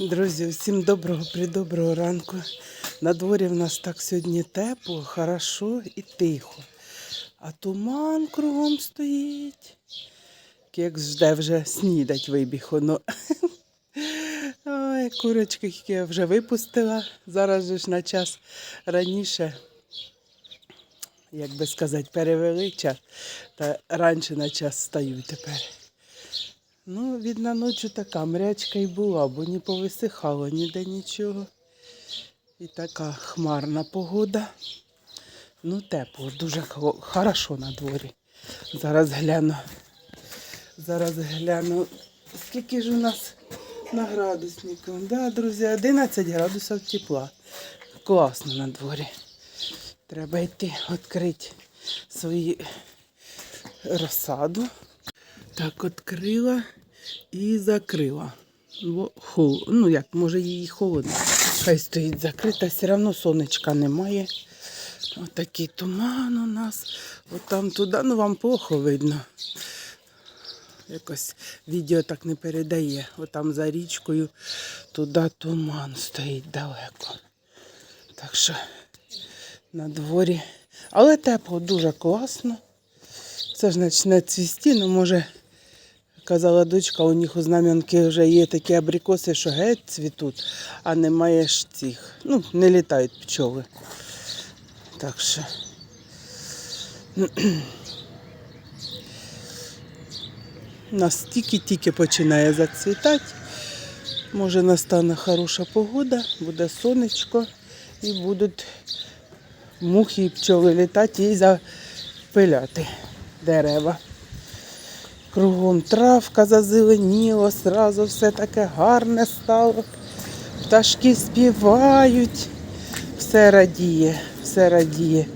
Друзі, всім доброго придоброго ранку. На дворі в нас так сьогодні тепло, хорошо і тихо. А туман кругом стоїть. Як жде вже снідать вибіг воно. Ой, курочки які я вже випустила. Зараз ж на час раніше, як би сказати, перевели час. Та раніше на час стаю тепер. Ну, видно, ночі така мрячка і була, бо не повисихало ніде нічого. І така хмарна погода. Ну, тепло, дуже хо- хорошо на дворі. Зараз гляну. Зараз гляну. Скільки ж у нас на градуснику? Да, друзі, 11 градусів тепла. Класно на дворі. Треба йти відкрити свої розсаду. Так, відкрила і закрила. Ну як, може її холодно. Хай стоїть закрита, все одно сонечка немає. Отакий туман у нас. От там туди, ну вам плохо видно. Якось відео так не передає. Отам за річкою туди туман стоїть далеко. Так що на дворі. Але тепло, дуже класно. Це ж почне цвісти, ну може, казала дочка, у них у знам'янки вже є такі абрикоси, що геть цвітуть, а немає ж цих. Ну, не літають пчоли. Так що. У нас тільки-тільки починає зацвітати. Може настане хороша погода, буде сонечко і будуть мухи і пчоли літати і запиляти дерева. Кругом травка зазеленіло, сразу все таке гарне стало. Пташки співають, все радіє, все радіє.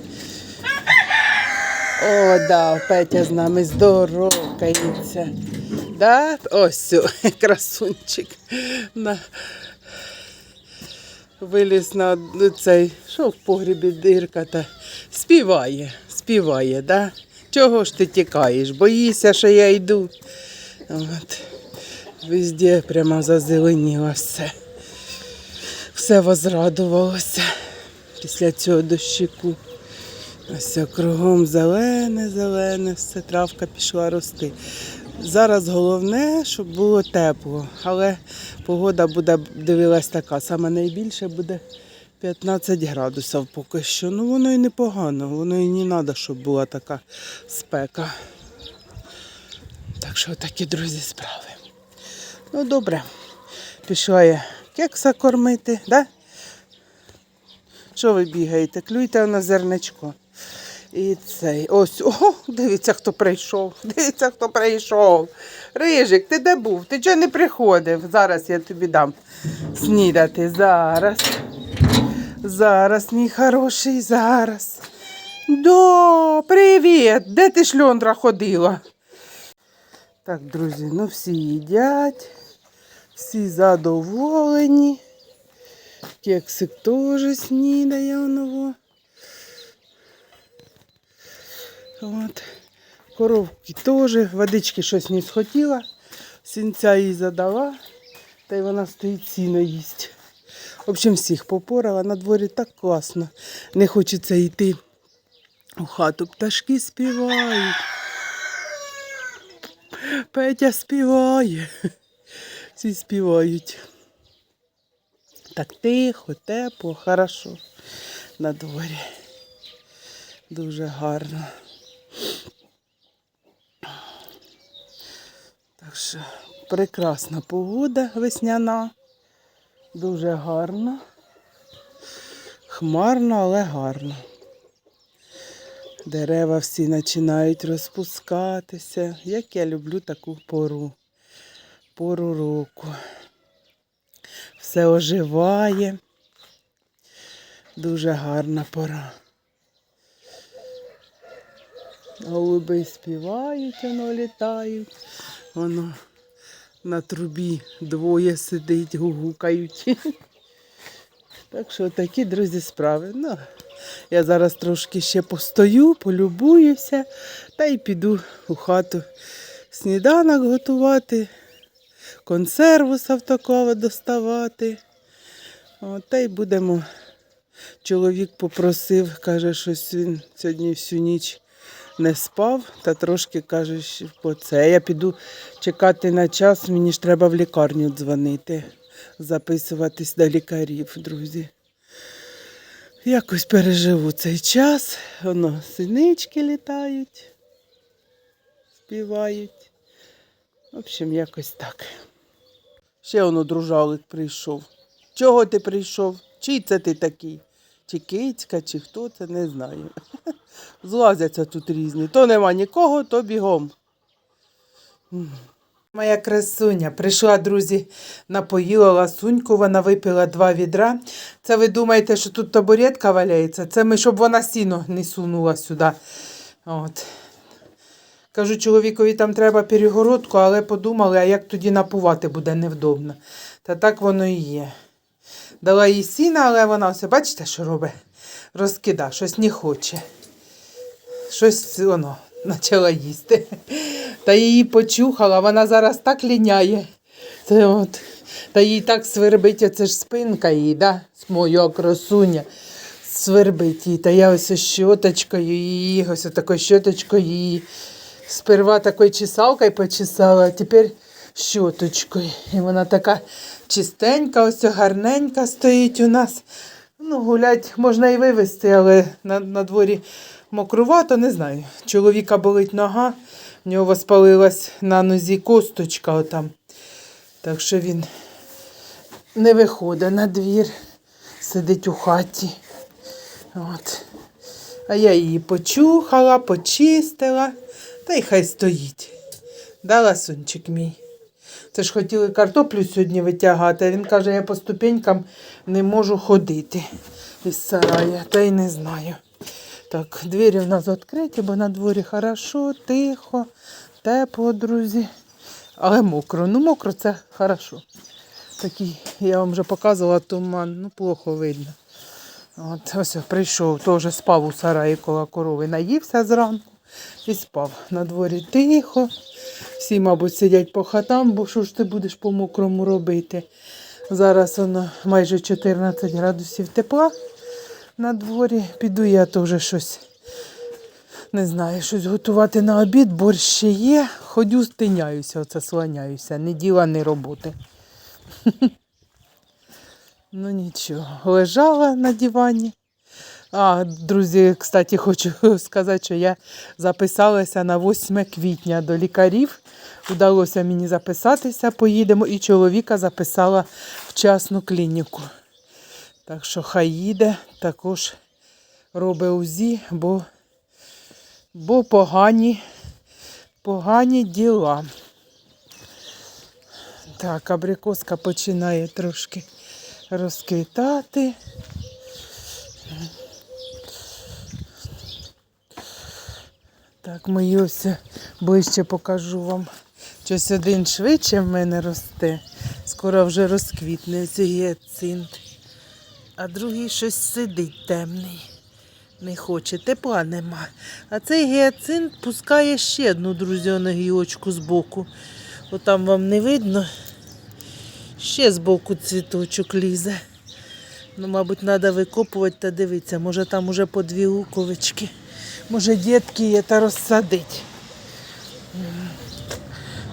О, да, Петя з нами здоровкається. Да? Ось красунчик. На... Виліз на цей, що в погрібі дирка та співає, співає, да? Чого ж ти тікаєш? Боїшся, що я йду. От. Везде прямо зазеленіло все. Все возрадувалося після цього дощику. Ось кругом зелене, зелене, все травка пішла рости. Зараз головне, щоб було тепло, але погода буде, дивилась така, саме найбільше буде 15 градусів поки що. Ну воно і непогано, воно і не треба, щоб була така спека. Так що такі, друзі, справи. Ну добре, пішла я кекса кормити, да? Що ви бігаєте? Клюйте на зерничко. І цей. Ось, о, дивіться, хто прийшов. Дивіться, хто прийшов. Рижик, ти де був? Ти чого не приходив? Зараз я тобі дам снідати. Зараз. Зараз, мій хороший, зараз. До, привіт! Де ти шльондра ходила? Так, друзі, ну всі їдять, всі задоволені. Кексик теж снідає оного. От. Коровки теж, водички щось не схотіла, сінця їй задала, та й вона стоїть сіно їсть. В общем, всіх попорала, на дворі так класно. Не хочеться йти у хату. Пташки співають. Петя співає. Всі співають. Так тихо, тепло, хорошо на дворі. Дуже гарно. Так що прекрасна погода весняна. Дуже гарно. Хмарно, але гарно. Дерева всі починають розпускатися. Як я люблю таку пору. Пору року. Все оживає. Дуже гарна пора. Голуби співають, воно літають. Воно на трубі двоє сидить, гугукають. Так що такі, друзі, справи. Ну, я зараз трошки ще постою, полюбуюся та й піду у хату сніданок готувати. консерву з автоклава доставати. От, та й будемо. Чоловік попросив, каже, щось він сьогодні всю ніч не спав, та трошки каже, що по це. Я піду чекати на час, мені ж треба в лікарню дзвонити, записуватись до лікарів, друзі. Якось переживу цей час. Воно синички літають, співають. В общем, якось так. Ще воно дружалик прийшов. Чого ти прийшов? Чий це ти такий? Чи кицька, чи хто це, не знаю. Злазяться тут різні. То нема нікого, то бігом. Моя красуня прийшла, друзі, напоїла ласуньку, вона випила два відра. Це ви думаєте, що тут табуретка валяється? Це ми, щоб вона сіно не сунула сюди. От. Кажу, чоловікові там треба перегородку, але подумали, а як тоді напувати буде невдобно. Та так воно і є. Дала їй сіна, але вона все, бачите, що робить? Розкида, щось не хоче. Щось воно почала їсти. Та її почухала, вона зараз так ліняє. Це от. Та їй так свербить, оце ж спинка її, да? моя красуня. Свербить її. Та я ось щоточкою її, ось такою щоточкою її. Сперва такою чесалкою почесала, а тепер щоточкою. І вона така чистенька, ось гарненька стоїть у нас. Ну, гулять можна і вивезти, але на, на дворі мокрувато, не знаю. Чоловіка болить нога, в нього спалилась на нозі косточка отам. Так що він не виходить на двір, сидить у хаті. От. А я її почухала, почистила, та й хай стоїть. Да, ласунчик мій. Це ж хотіли картоплю сьогодні витягати, а він каже, я по ступенькам не можу ходити із сарая, та й не знаю. Так, двері в нас відкриті, бо на дворі хорошо, тихо, тепло, друзі. Але мокро. Ну, мокро це хорошо. Такий, я вам вже показувала туман, ну плохо видно. От, ось прийшов, теж спав у сараї коло корови, наївся зранку і спав. На дворі тихо. Всі, мабуть, сидять по хатам, бо що ж ти будеш по мокрому робити. Зараз воно майже 14 градусів тепла на дворі. Піду я теж щось. Не знаю, щось готувати на обід, борщ ще є. Ходю, стиняюся, оце слоняюся. Ні діла, ні роботи. Ну нічого, лежала на дивані. А, друзі, кстати, хочу сказати, що я записалася на 8 квітня до лікарів. Вдалося мені записатися, поїдемо, і чоловіка записала в частну клініку. Так що хай їде, також робить УЗІ, бо, бо погані, погані діла. Так, абрикоска починає трошки розквітати. Так, мої ось ближче покажу вам. Щось один швидше в мене росте. Скоро вже розквітне гіацинт. А другий щось сидить темний. Не хоче, тепла нема. А цей гіацинт пускає ще одну друзяну гілочку збоку. Отам вам не видно. Ще збоку цвіточок лізе. Ну, мабуть, треба викопувати та дивитися. Може там уже по дві луковички. Може дітки є та розсадить.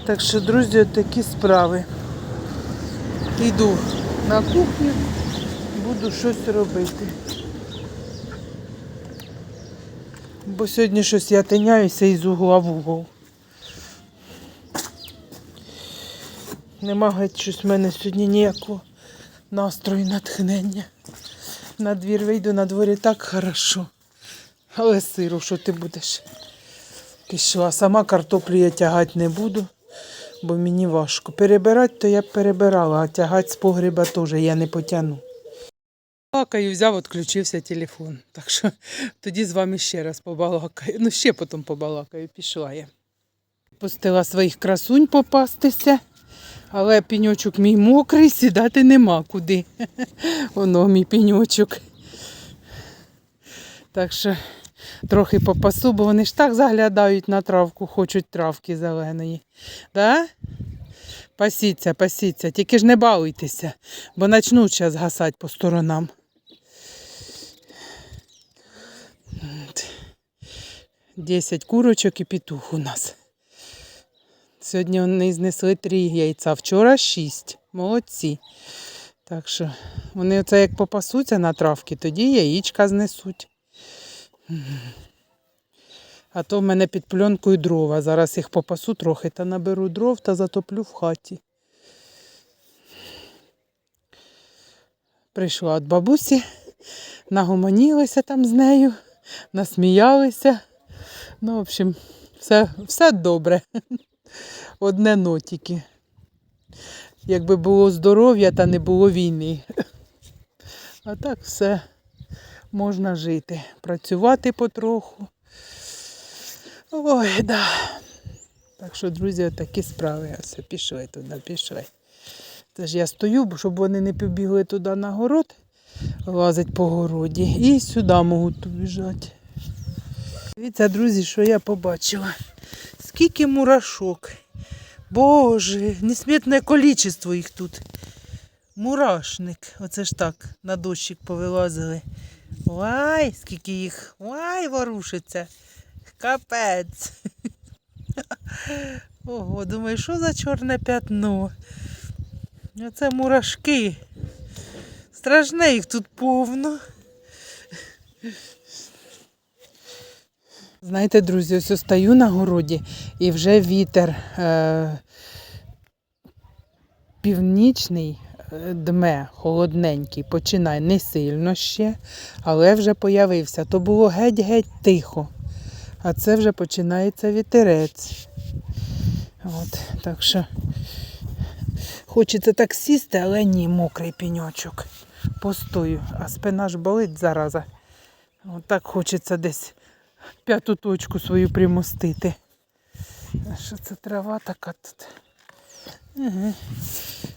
Так що, друзі, такі справи. Йду на кухню, буду щось робити. Бо сьогодні щось я тиняюся із угла в угол. Нема геть щось в мене сьогодні ніякого настрою, натхнення. На двір вийду, на дворі так хорошо. Але сиру, що ти будеш? Пішла. Сама картоплю я тягати не буду, бо мені важко. Перебирати, то я б перебирала, а тягати з погреба теж я не потягну. Балакаю, взяв, відключився телефон. Так що тоді з вами ще раз побалакаю. Ну, ще потім побалакаю, пішла я. Пустила своїх красунь попастися, але піньочок мій мокрий, сідати нема куди. Воно мій піньочок. Так що трохи попасу, бо вони ж так заглядають на травку, хочуть травки зеленої. Да? Пасіться, пасіться, тільки ж не балуйтеся, бо почнуть зараз гасати по сторонам. Десять курочок і петух у нас. Сьогодні вони знесли три яйця, вчора шість. Молодці. Так що вони оце як попасуться на травки, тоді яєчка знесуть. А то в мене під пленкою дрова. Зараз їх попасу трохи та наберу дров та затоплю в хаті. Прийшла від бабусі, нагомонілися там з нею, насміялися. Ну, в общем, все, все добре. Одне нотики. Якби було здоров'я та не було війни. А так все можна жити, працювати потроху. Ой, да. Так що, друзі, такі справи. Все, пішли туди, пішли. Це ж я стою, щоб вони не побігли туди на город, лазить по городі. І сюди можуть побіжати. Дивіться, друзі, що я побачила. Скільки мурашок. Боже, несметне количество їх тут. Мурашник. Оце ж так, на дощик повилазили. Ой, скільки їх. Ой, ворушиться. Капець. Ого, думаю, що за чорне п'ятно? Оце мурашки. Страшне їх тут повно. Знаєте, друзі, ось стою на городі і вже вітер е- північний дме, холодненький, починає не сильно ще, але вже появився. То було геть-геть тихо. А це вже починається вітерець. От, так що хочеться так сісти, але ні, мокрий піньочок. Постою, а спина ж болить зараза. От так хочеться десь п'яту точку свою примостити. Що це трава така тут? Угу.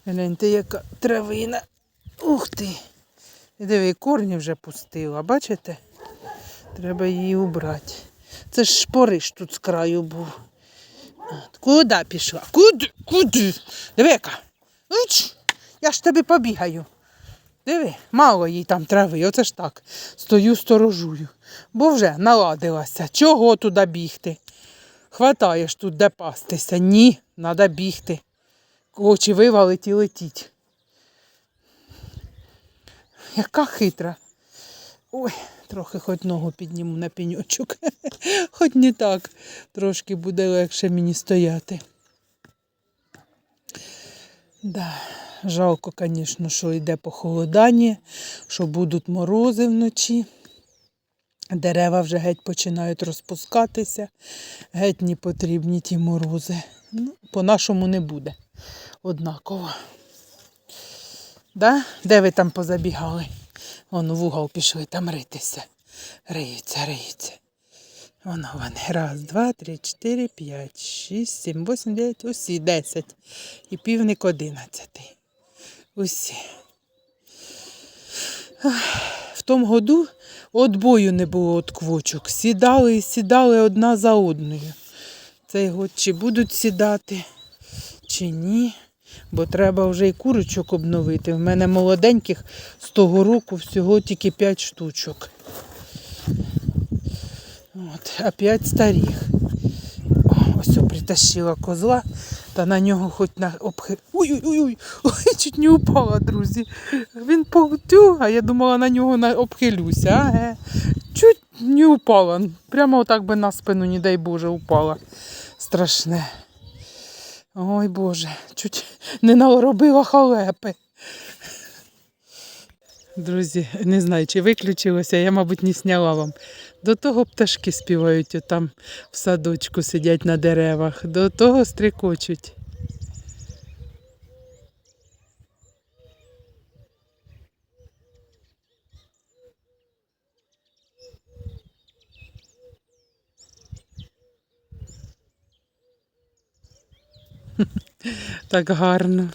Гляньте, яка травина. Ух ти! І диви, корні вже пустила, бачите? Треба її убрати. Це ж шпориш тут з краю був. Куди пішла? Куди? Куди? Диви, яка. Уч, я ж тебе побігаю. Диви, мало їй там трави, оце ж так. Стою, сторожую. Бо вже наладилася. Чого туди бігти? Хватаєш тут, де пастися. Ні, треба бігти. Очі вивалить і летіть. Яка хитра. Ой, трохи хоч ногу підніму на пеньочок. Хоч не так. Трошки буде легше мені стояти. Да. Жалко, звісно, що йде похолодання, що будуть морози вночі. Дерева вже геть починають розпускатися, геть не потрібні ті морози. Ну, по-нашому не буде однаково. Да? Де ви там позабігали? Вон в угол пішли там ритися. Риються, риються. Воно вони. Раз, два, три, чотири, п'ять, шість, сім, восім, дев'ять, усі десять. І півник одинадцятий. Усі. В тому году от бою не було от квочок. Сідали і сідали одна за одною. Цей год чи будуть сідати, чи ні. Бо треба вже і курочок обновити. В мене молоденьких з того року всього тільки 5 штучок. От, а 5 старих. Ось притащила козла, та на нього хоч на обхи. Ой-ой-ой, ой, чуть не упала, друзі. Він повтю, а я думала на нього на... обхилюся. Ага. Чуть не упала. Прямо отак би на спину, не дай Боже, упала. Страшне. Ой Боже, чуть не наробила халепи. Друзі, не знаю, чи виключилося, я, мабуть, не сняла вам. До того пташки співають там в садочку, сидять на деревах, до того стрикочуть. Так гарно.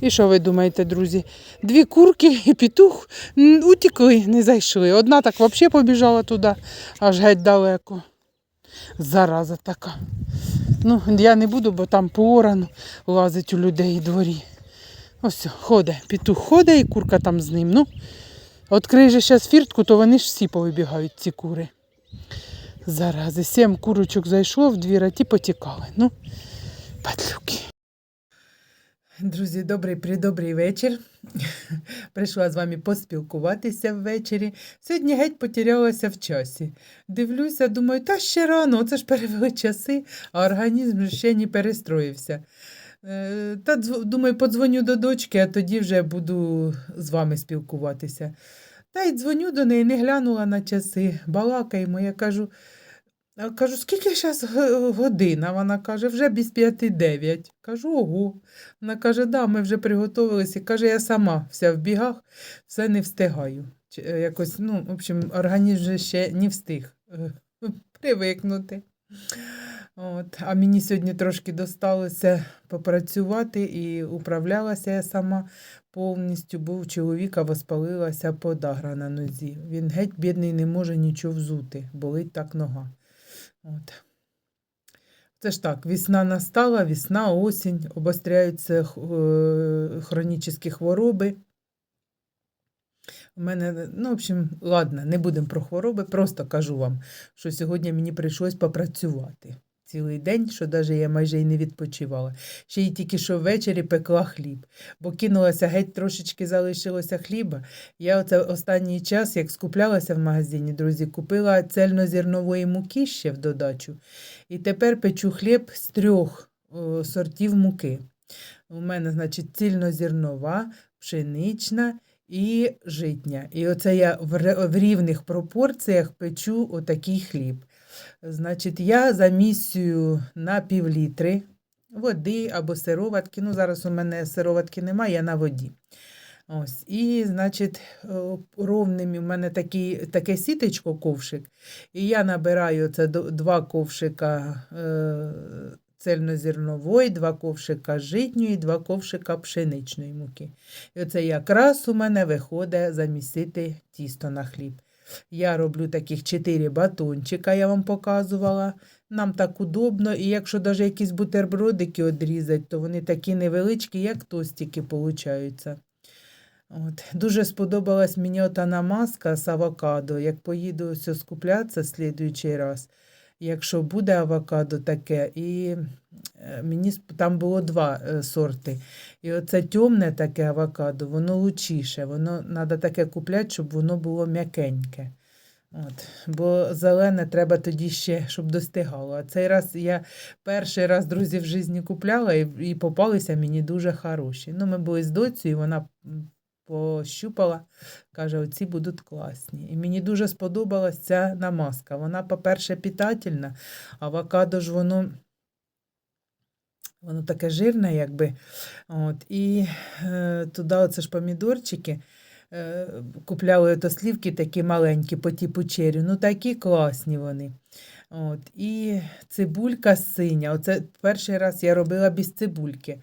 І що ви думаєте, друзі? Дві курки і петух м, утекли, не зайшли. Одна так взагалі побіжала туди, аж геть далеко. Зараза така. Ну, я не буду, бо там порано лазить у людей дворі. Ось, ходить, петух ходить і курка там з ним. Ну, відкрий же зараз фіртку, то вони ж всі повибігають, ці кури. Зарази, сім курочок зайшло в двір, а ті потікали. Ну, падлюки. Друзі, добрий придобрий вечір. Прийшла з вами поспілкуватися ввечері. Сьогодні геть потерялася в часі. Дивлюся, думаю, та ще рано, це ж перевели часи, а організм ще не перестроївся. Е, Та думаю, подзвоню до дочки, а тоді вже буду з вами спілкуватися. Та й дзвоню до неї, не глянула на часи, балакаємо. Я кажу, кажу, скільки зараз година? Вона каже, вже без п'яти дев'ять. Кажу, ого. Вона каже, да, ми вже приготувалися. Каже, я сама вся в бігах, все не встигаю. Е, Якось, ну, в общем, організм вже ще не встиг е, привикнути. От. А мені сьогодні трошки досталося попрацювати і управлялася я сама повністю, бо у чоловіка воспалилася подагра на нозі. Він геть бідний не може нічого взути, болить так нога. От. Це ж так, весна настала, весна, осінь, обостряються е, хронічні хвороби. У мене, ну, в общем, ладно, не будемо про хвороби, просто кажу вам, що сьогодні мені прийшлось попрацювати цілий день, що навіть я майже і не відпочивала. Ще й тільки що ввечері пекла хліб, бо кинулася геть трошечки залишилося хліба. Я оце останній час, як скуплялася в магазині, друзі, купила цельнозернової муки ще в додачу. І тепер печу хліб з трьох о, сортів муки. У мене, значить, цільнозернова, пшенична і житня. І оце я в рівних пропорціях печу отакий хліб. Значить, я замісюю на півлітри води або сироватки. Ну, зараз у мене сироватки немає, я на воді. Ось, і, значить, о, ровним у мене такий, таке сітечко ковшик, і я набираю це два ковшика е, цельнозернової, два ковшика житньої, два ковшика пшеничної муки. І оце якраз у мене виходить замісити тісто на хліб. Я роблю таких 4 батончика, я вам показувала. Нам так удобно, і якщо навіть якісь бутербродики відрізати, то вони такі невеличкі, як тостики получаються. От. Дуже сподобалась мені ота намазка з авокадо. Як поїду ось скуплятися слідуючий раз, якщо буде авокадо таке, і е, мені там було два е, сорти. І оце темне таке авокадо, воно лучіше, воно треба таке купляти, щоб воно було м'якеньке. От. Бо зелене треба тоді ще, щоб достигало. А цей раз я перший раз, друзі, в житті купляла і, і попалися мені дуже хороші. Ну, ми були з доцею, і вона пощупала, каже, оці будуть класні. І мені дуже сподобалась ця намазка. Вона, по-перше, питательна, авокадо ж воно. Воно таке жирне, якби. От, і е, туди оце ж помідорчики. Е, купляли ото слівки такі маленькі по типу черрі. Ну такі класні вони. От, і цибулька синя. Оце перший раз я робила без цибульки.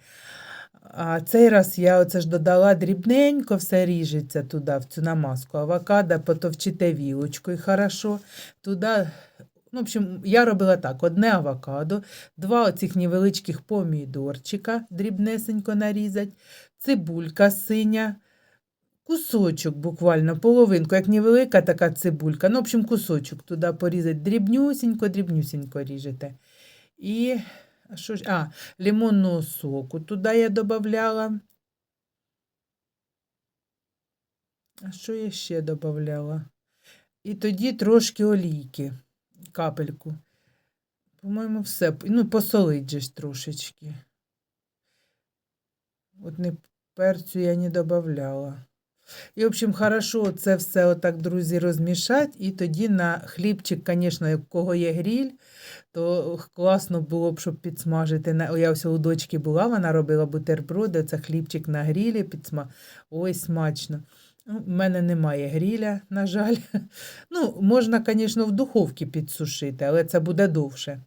А цей раз я оце ж додала дрібненько, все ріжеться туди, в цю намазку. Авокадо потовчите вілочкою хорошо. Туди, ну, в общем, я робила так: одне авокадо, два оцих невеличких помідорчика, дрібнесенько нарізать, цибулька синя, кусочок буквально, половинку, як невелика така цибулька. Ну, в общем, кусочок туди порізати дрібнюсінько, дрібнюсінько ріжете. І що ж, а, лимонного соку туди я додавала. А що я ще додавала? І тоді трошки олійки, капельку. По-моєму, все. Ну, посолить же ж трошечки. От не перцю я не додавала. І, в общем, хорошо це все отак, друзі, розмішати. І тоді на хлібчик, звісно, у кого є гріль, то класно було б, щоб підсмажити. Я ось у дочки була, вона робила бутерброди, це хлібчик на грілі підсма. Ой, смачно. Ну, в мене немає гріля, на жаль. Ну, можна, звісно, в духовці підсушити, але це буде довше.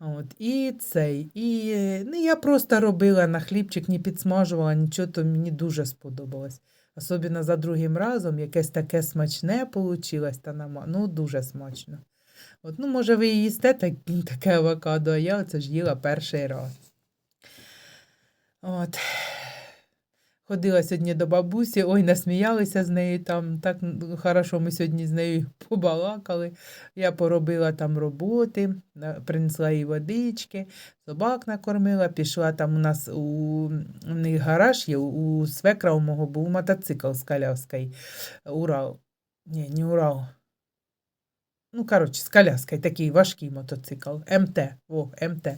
От, і цей, і ну, я просто робила на хлібчик, не підсмажувала, нічого, то мені дуже сподобалось. Особливо за другим разом, якесь таке смачне получилось та нама. Ну, дуже смачно. От, ну, може, ви їсте так, таке авокадо, а я оце ж їла перший раз. От. Ходила сьогодні до бабусі, ой, насміялися з нею там. Так хорошо ми сьогодні з нею побалакали. Я поробила там роботи, принесла їй водички, собак накормила, пішла там у нас у, у них гараж є, у, свекра у мого був мотоцикл з коляскою. Урал. Ні, не Урал. Ну, коротше, з коляскою, такий важкий мотоцикл. МТ. О, МТ.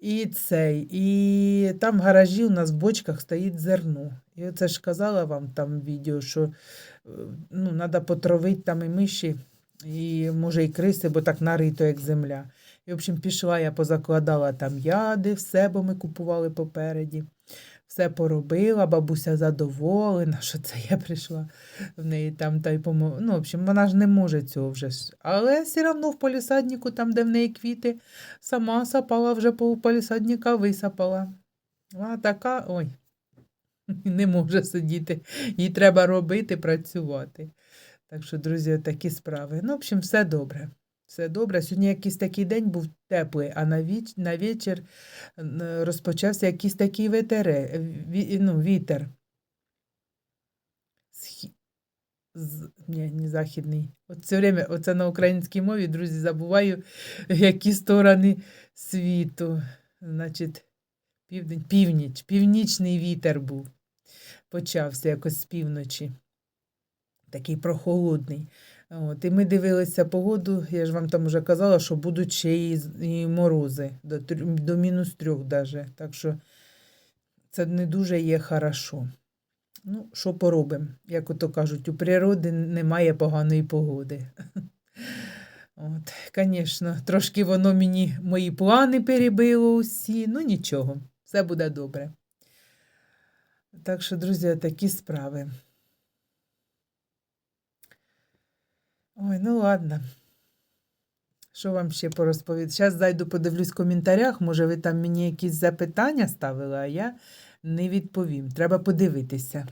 І цей, і там в гаражі у нас в бочках стоїть зерно. І оце ж казала вам там в відео, що е, ну, треба потравити там і миші, і може і криси, бо так нарито, як земля. І, в общем, пішла, я позакладала там яди, все, бо ми купували попереді. Все поробила, бабуся задоволена, що це я прийшла в неї там та й помо... Ну, в общем, вона ж не може цього вже. Але все одно в полісаднику, там, де в неї квіти, сама сапала вже по полісадника, висапала. Вона така, ой, не може сидіти. Їй треба робити, працювати. Так що, друзі, такі справи. Ну, в общем, все добре. Все добре. Сьогодні якийсь такий день був теплий, а на, віч... на вечір розпочався якийсь такий ветере... ві... ну, вітер. Схі... З... Ні, не західний. От все время, оце на українській мові, друзі, забуваю, які сторони світу. Значить, південь, північ, північний вітер був. Почався якось з півночі. Такий прохолодний. От, і ми дивилися погоду, я ж вам там вже казала, що будуть ще і, і морози до, до мінус трьох даже. Так що це не дуже є хорошо. Ну, що поробимо? Як ото кажуть, у природи немає поганої погоди. От, звісно, трошки воно мені мої плани перебило усі, ну нічого, все буде добре. Так що, друзі, такі справи. Ой, ну ладно. Що вам ще порозповідати? Зараз зайду подивлюсь в коментарях, може ви там мені якісь запитання ставили, а я не відповім. Треба подивитися.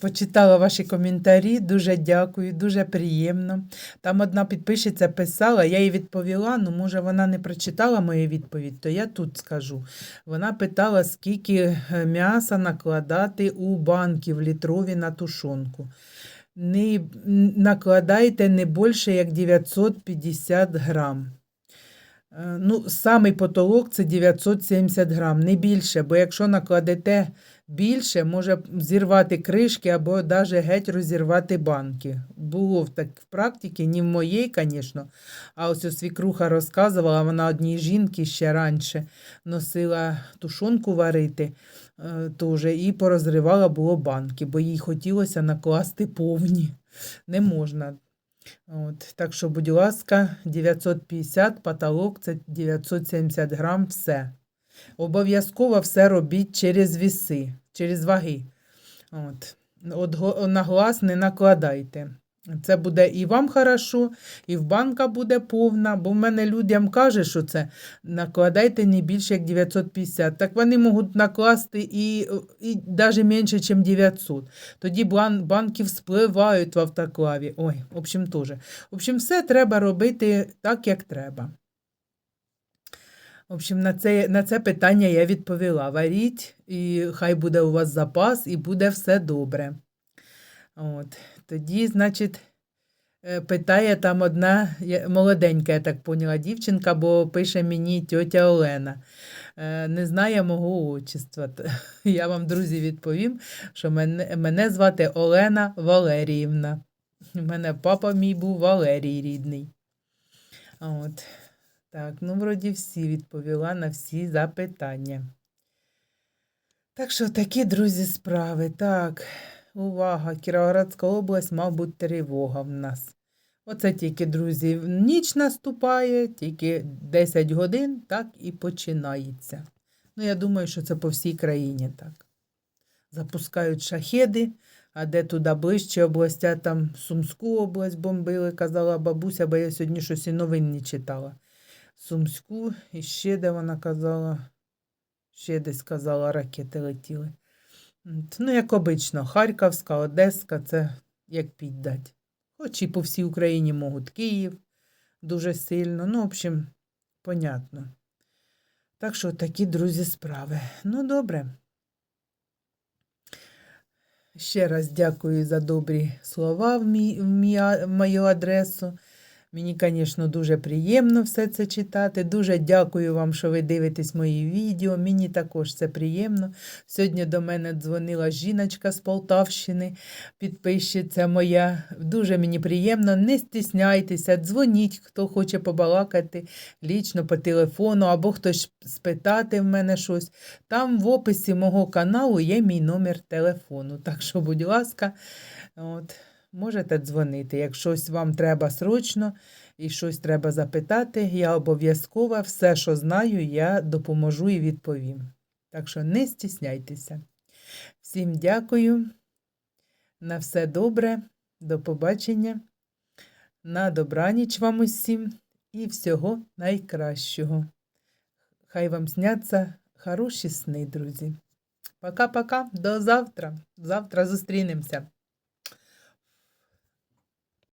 Почитала ваші коментарі, дуже дякую, дуже приємно. Там одна підписчиця писала, я їй відповіла, ну може вона не прочитала мою відповідь, то я тут скажу. Вона питала, скільки е, м'яса накладати у банки в літрові на тушонку. Не накладайте не більше як 950 грам. Е, Ну, самий потолок це 970 грам, не більше, бо якщо накладете більше, може зірвати кришки або навіть геть розірвати банки. Було в так в практиці, не в моїй, звісно, а ось ось свікруха розказувала, вона одній жінки ще раніше носила тушонку варити теж, і порозривала було банки, бо їй хотілося накласти повні. Не можна. От, так що, будь ласка, 950, потолок це 970 грам, все. Обов'язково все робіть через віси, через ваги. От. От на глаз не накладайте. Це буде і вам хорошо, і в банка буде повна, бо в мене людям каже, що це накладайте не більше як 950. Так вони можуть накласти і, і навіть менше, ніж 900. Тоді банки вспливають в автоклаві. Ой, в общем, теж. В общем, все треба робити так, як треба. В общем, на це, на це питання я відповіла. Варіть, і хай буде у вас запас, і буде все добре. От. Тоді, значить, е, питає там одна молоденька, я так поняла, дівчинка, бо пише мені тьотя Олена. Е, Не знає мого отчества. Я вам, друзі, відповім, що мене, мене звати Олена Валеріївна. У мене папа мій був Валерій рідний. От. Так, ну, вроді всі відповіла на всі запитання. Так що такі, друзі, справи. Так, увага, Кіровоградська область, мабуть, тривога в нас. Оце тільки, друзі, ніч наступає, тільки 10 годин, так і починається. Ну, я думаю, що це по всій країні так. Запускають шахеди, а де туди ближче областя, там Сумську область бомбили, казала бабуся, бо я сьогодні щось і новин не читала. Сумську, і ще де вона казала, ще десь казала, ракети летіли. Ну, як обично, Харківська, Одеська, це як піддать. Хоч і по всій Україні можуть Київ, дуже сильно. Ну, в общем, понятно. Так що такі, друзі, справи. Ну, добре. Ще раз дякую за добрі слова в, мій, в, мій, в мою адресу. Мені, звісно, дуже приємно все це читати. Дуже дякую вам, що ви дивитесь мої відео. Мені також це приємно. Сьогодні до мене дзвонила жіночка з Полтавщини, підписчиця моя. Дуже мені приємно. Не стісняйтеся, дзвоніть, хто хоче побалакати лічно по телефону, або хтось спитати в мене щось. Там в описі мого каналу є мій номер телефону. Так що, будь ласка, от, можете дзвонити. Якщо вам треба срочно і щось треба запитати, я обов'язково все, що знаю, я допоможу і відповім. Так що не стісняйтеся. Всім дякую. На все добре. До побачення. На добраніч вам усім і всього найкращого. Хай вам сняться хороші сни, друзі. Пока-пока, до завтра. Завтра зустрінемося.